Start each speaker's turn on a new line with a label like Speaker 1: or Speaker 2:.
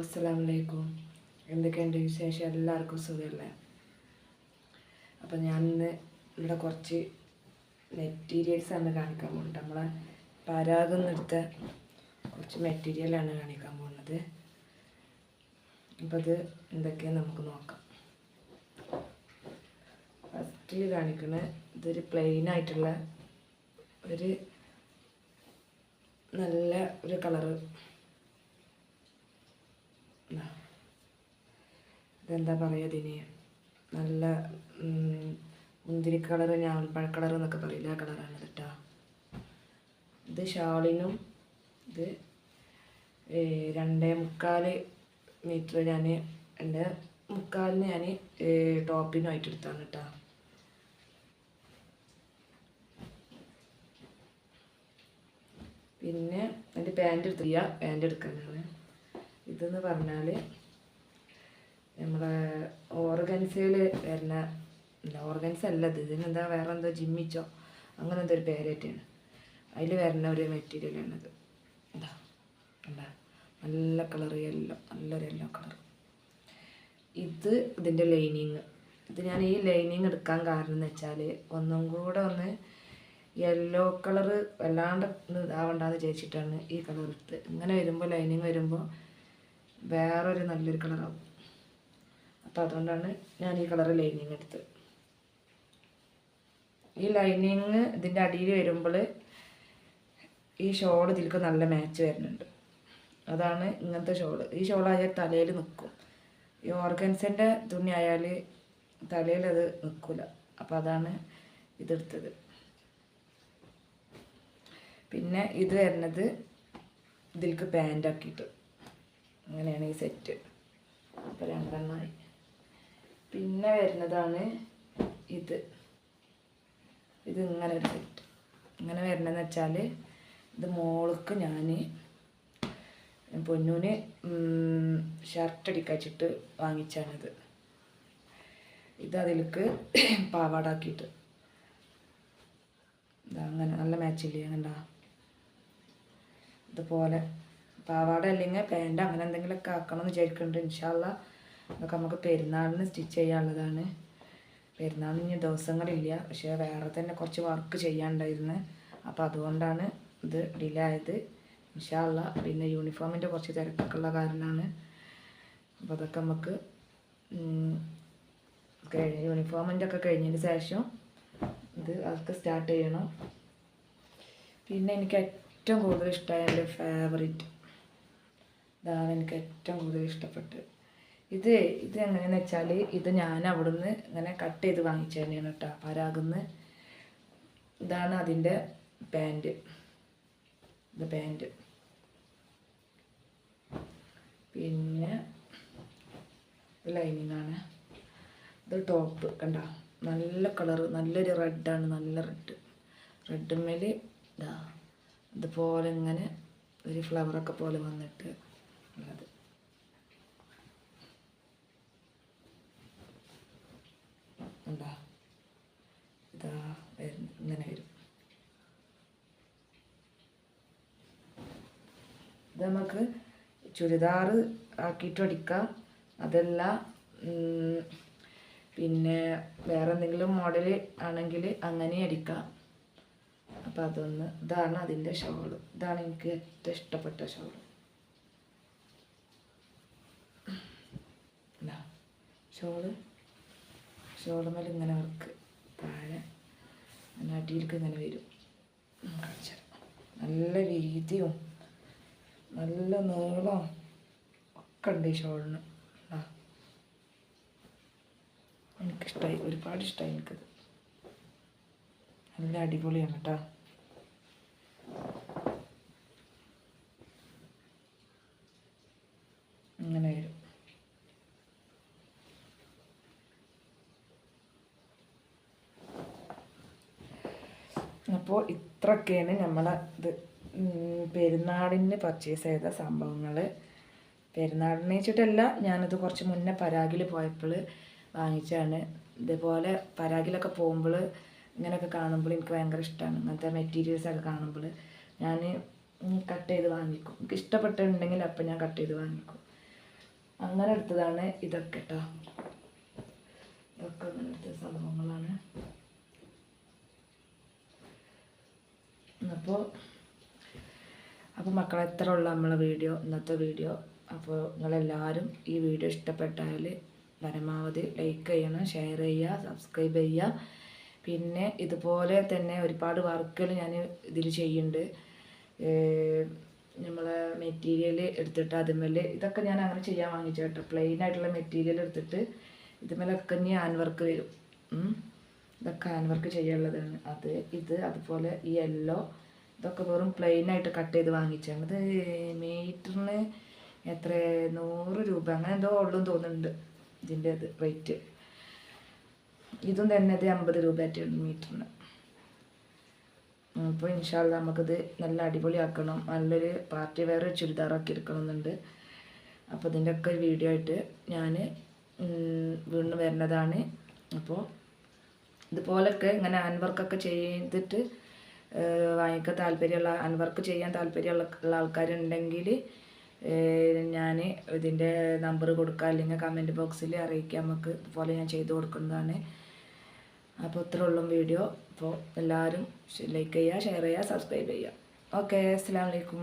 Speaker 1: അസ്സലാം വലൈക്കും എന്തൊക്കെയുണ്ട് വിശേഷം? എല്ലാവർക്കും സുഖമല്ലേ അപ്പം ഞാൻ ഇന്ന് ഇവിടെ കുറച്ച് മെറ്റീരിയൽസ് ആണ് കാണിക്കാൻ പോകുന്നത്. നമ്മളെ പരാഗം എടുത്ത കുറച്ച് മെറ്റീരിയലാണ് കാണിക്കാൻ പോകുന്നത്. അപ്പോൾ അത് എന്തൊക്കെയാണ് നമുക്ക് നോക്കാം. ഫസ്റ്റിൽ കാണിക്കുന്ന ഇതൊരു പ്ലെയിൻ ആയിട്ടുള്ള ഒരു നല്ല ഒരു കളറ്. ഇതെന്താ പറയുക ഇതിന്? നല്ല മുന്തിരി കളർ ഞാവൽപ്പഴ കളർ എന്നൊക്കെ പറയില്ല ആ കളറാണ് കേട്ടോ ഇത് ഷാളിനും ഇത് രണ്ടേ മുക്കാൽ മീറ്റർ ഞാൻ എന്റെ മുക്കാലിന് ഞാൻ ടോപ്പിനുമായിട്ട് എടുത്താണ് കേട്ടോ പിന്നെ എന്റെ പാന്റ് എടുത്തില്ല. പാന്റ് എടുക്കാനാണ്. ഇതെന്ന് പറഞ്ഞാൽ നമ്മളെ ഓർഗൻസയിൽ വരുന്ന ഓർഗൻസ് അല്ല ഇത് ഇതിനെന്താ വേറെ എന്തോ ജിമ്മിച്ചോ അങ്ങനെ എന്തോ ഒരു പേരേറ്റാണ് അതിൽ വരുന്ന ഒരു മെറ്റീരിയലാണിത് എന്താ നല്ല കളർ യെല്ലോ നല്ലൊരു യെല്ലോ കളർ ഇത് ഇതിന്റെ ലൈനിങ് ഇത് ഞാൻ ഈ ലൈനിങ് എടുക്കാൻ കാരണം എന്ന് വെച്ചാൽ ഒന്നും കൂടെ ഒന്ന് യെല്ലോ കളറ് വല്ലാണ്ട് ഇതാവണ്ടെന്ന് വിചാരിച്ചിട്ടാണ് ഈ കളർ എടുത്ത് ഇങ്ങനെ വരുമ്പോൾ ലൈനിങ് വരുമ്പോൾ വേറൊരു നല്ലൊരു കളറാവും. അപ്പോൾ അതുകൊണ്ടാണ് ഞാൻ ഈ കളർ ലൈനിങ് എടുത്തത്. ഈ ലൈനിങ് ഇതിന്റെ അടിയിൽ വരുമ്പോൾ ഈ ഷോൾ ഇതിലേക്ക് നല്ല മാച്ച് വരുന്നുണ്ട്. അതാണ് ഇങ്ങനത്തെ ഷോൾ. ഈ ഷോളായാൽ തലയിൽ നിൽക്കും ഈ ഓർഗൻസിന്റെ തുണി ആയാൽ തലയിൽ അത് നിൽക്കില്ല അപ്പം അതാണ് ഇതെടുത്തത്. പിന്നെ ഇത് വരുന്നത് ഇതിലേക്ക് പാന്റ് ആക്കിയിട്ട്. അങ്ങനെയാണ് ഈ സെറ്റ്. അപ്പോൾ രണ്ടെണ്ണമായി പിന്നെ വരുന്നതാണ് ഇത്. ഇത് ഇങ്ങനെ ഒരു സെറ്റ്. ഇങ്ങനെ വരണമെന്ന് വെച്ചാൽ ഇത് മോൾക്ക് ഞാൻ പൊന്നൂന് ഷർട്ട് അടിക്കാച്ചിട്ട് വാങ്ങിച്ചാണിത്. ഇത് അതിലേക്ക് പാവാടാക്കിയിട്ട്. ഇതാ അങ്ങനെ നല്ല മാച്ചില്ലേ കണ്ടാ? ഇതുപോലെ പാവാട അല്ലെങ്കിൽ പാന്റ് അങ്ങനെ എന്തെങ്കിലുമൊക്കെ ആക്കണം എന്ന് വിചാരിക്കുന്നുണ്ട് ഇൻഷാല്ല അതൊക്കെ നമുക്ക് പെരുന്നാളിന് സ്റ്റിച്ച് ചെയ്യാനുള്ളതാണ്. പെരുന്നാളിന് ഇനി ദിവസങ്ങളില്ല പക്ഷേ വേറെ തന്നെ കുറച്ച് വർക്ക് ചെയ്യാനുണ്ടായിരുന്നു. അപ്പോൾ അതുകൊണ്ടാണ് ഇത് ഡിലേ ആയത് ഇൻഷാല്ല പിന്നെ യൂണിഫോമിന്റെ കുറച്ച് തിരക്കൊക്കെ ഉള്ള കാരണമാണ്. അപ്പോൾ അതൊക്കെ നമുക്ക് കഴിഞ്ഞ് യൂണിഫോമിന്റെ ഒക്കെ കഴിഞ്ഞതിന് ശേഷം ഇത് അതൊക്കെ സ്റ്റാർട്ട് ചെയ്യണം. പിന്നെ എനിക്ക് ഏറ്റവും കൂടുതൽ ഇഷ്ടമായ എന്റെ ഫേവറേറ്റ് ഇതാണ് എനിക്ക് ഏറ്റവും കൂടുതൽ ഇഷ്ടപ്പെട്ടത്. ഇത് ഇത് എങ്ങനെയാണെന്ന് വെച്ചാൽ ഇത് ഞാൻ അവിടുന്ന് ഇങ്ങനെ കട്ട് ചെയ്ത് വാങ്ങിച്ചു തന്നെയാണ് കേട്ടോ പരാഗുന്ന്. ഇതാണ് അതിന്റെ പാന്റ് ഇത് പാന്റ് പിന്നെ ലൈനിങ് ആണ്. ഇത് ടോപ്പ് കണ്ട? നല്ല കളറ് നല്ലൊരു റെഡാണ് നല്ല റെഡ് റെഡുമേൽ ഇതാ ഇതുപോലെ ഇങ്ങനെ ഒരു ഫ്ലവറൊക്കെ പോലെ വന്നിട്ട് ഇതാ ഇങ്ങനെ വരും. ഇത് നമുക്ക് ചുരിദാർ ആക്കിയിട്ട് അടിക്കാം അതല്ല പിന്നെ വേറെ എന്തെങ്കിലും മോഡൽ ആണെങ്കിൽ അങ്ങനെ അടിക്കാം. അപ്പം അതൊന്ന് ഇതാണ് അതിന്റെ ഷോൾ ഇതാണ് എനിക്ക് ഏറ്റവും ഇഷ്ടപ്പെട്ട ഷോൾ ഇതാ ഷോൾ മേലെ ഇങ്ങനെ വർക്ക്. താഴെ അങ്ങനെ അടിയിലേക്ക് ഇങ്ങനെ വരും. നല്ല വീതിയും നല്ല നീളം ഒക്കെ ഉണ്ട് ഈ ഷോളിന്. എനിക്കിഷ്ടമായി ഒരുപാട് ഇഷ്ടമായി എനിക്കത്. നല്ല അടിപൊളിയാണ് കേട്ടോ ഇങ്ങനെ വരും അപ്പോൾ ഇത്രയൊക്കെയാണ് നമ്മളെ ഇത്. പെരുന്നാളിന് പർച്ചേസ് ചെയ്ത സംഭവങ്ങൾ പെരുന്നാളിനെ വെച്ചിട്ടല്ല ഞാനത് കുറച്ച് മുന്നേ പരാഗിൽ പോയപ്പോൾ വാങ്ങിച്ചാണ് ഇതേപോലെ പരാഗിലൊക്കെ പോകുമ്പോൾ ഇങ്ങനെയൊക്കെ കാണുമ്പോൾ എനിക്ക് ഭയങ്കര ഇഷ്ടമാണ് ഇങ്ങനത്തെ മെറ്റീരിയൽസൊക്കെ കാണുമ്പോൾ ഞാൻ കട്ട് ചെയ്ത് വാങ്ങിക്കും. എനിക്ക് ഇഷ്ടപ്പെട്ടിട്ടുണ്ടെങ്കിൽ അപ്പം ഞാൻ കട്ട് ചെയ്ത് വാങ്ങിക്കും. അങ്ങനെ എടുത്തതാണ് ഇതൊക്കെ കേട്ടോ ഇതൊക്കെ അങ്ങനെ എടുത്ത സംഭവങ്ങളാണ് അപ്പോൾ അപ്പോൾ മക്കളെ എത്ര ഉള്ള നമ്മളെ വീഡിയോ ഇന്നത്തെ വീഡിയോ. അപ്പോൾ നിങ്ങളെല്ലാവരും ഈ വീഡിയോ ഇഷ്ടപ്പെട്ടാൽ പരമാവധി ലൈക്ക് ചെയ്യണം ഷെയർ ചെയ്യുക സബ്സ്ക്രൈബ് ചെയ്യുക. പിന്നെ ഇതുപോലെ തന്നെ ഒരുപാട് വർക്കുകൾ ഞാൻ ഇതിൽ ചെയ്യുന്നുണ്ട്. നമ്മളെ മെറ്റീരിയൽ എടുത്തിട്ട് അതുമേൽ ഇതൊക്കെ ഞാൻ അങ്ങനെ ചെയ്യാൻ വാങ്ങിച്ചു കേട്ടോ. പ്ലെയിൻ ആയിട്ടുള്ള മെറ്റീരിയൽ എടുത്തിട്ട് ഇതുമേലൊക്കെ ഇനി ഹാൻഡ് വർക്ക് വരും. ഇതൊക്കെ ഹാൻഡ് വർക്ക് ചെയ്യാനുള്ളതാണ്. അത് ഇത് അതുപോലെ ഈ യെല്ലോ ഇതൊക്കെ വെറും പ്ലെയിൻ ആയിട്ട് കട്ട് ചെയ്ത് വാങ്ങിച്ചാണ് ഇത് മീറ്ററിന് എത്ര? നൂറ് രൂപ. അങ്ങനെ എന്തോ ഉള്ളൂ തോന്നുന്നുണ്ട് ഇതിന്റെ ഇത് റേറ്റ് ഇതും തന്നെ ഇത് അമ്പത് രൂപ ആയിട്ടുണ്ട് മീറ്ററിന്. അപ്പോൾ ഇൻഷാല്ല നമുക്കിത് നല്ല അടിപൊളിയാക്കണം. നല്ലൊരു പാർട്ടി വെയർ ചുരിദാറാക്കി എടുക്കണമെന്നുണ്ട്. അപ്പോൾ ഇതിന്റെ ഒക്കെ വീഡിയോ ആയിട്ട് ഞാൻ വീണ്ടും വരുന്നതാണ് അപ്പോൾ ഇതുപോലൊക്കെ ഇങ്ങനെ ഹാൻഡ് വർക്കൊക്കെ ചെയ്തിട്ട് വാങ്ങിക്കാൻ താല്പര്യമുള്ള അൺവർക്ക് വർക്ക് ചെയ്യാൻ താല്പര്യമുള്ള ആൾക്കാരുണ്ടെങ്കിൽ ഞാൻ ഇതിന്റെ നമ്പർ കൊടുക്കുക. അല്ലെങ്കിൽ കമന്റ് ബോക്സിൽ അറിയിക്കാം നമുക്ക് ഇതുപോലെ ഞാൻ ചെയ്തു കൊടുക്കുന്നതാണ്. അപ്പോൾ ഇത്ര ഉള്ളും വീഡിയോ. അപ്പോൾ എല്ലാവരും ലൈക്ക് ചെയ്യുക ഷെയർ ചെയ്യുക സബ്സ്ക്രൈബ് ചെയ്യുക. ഓക്കെ അസ്സാം വലൈക്കും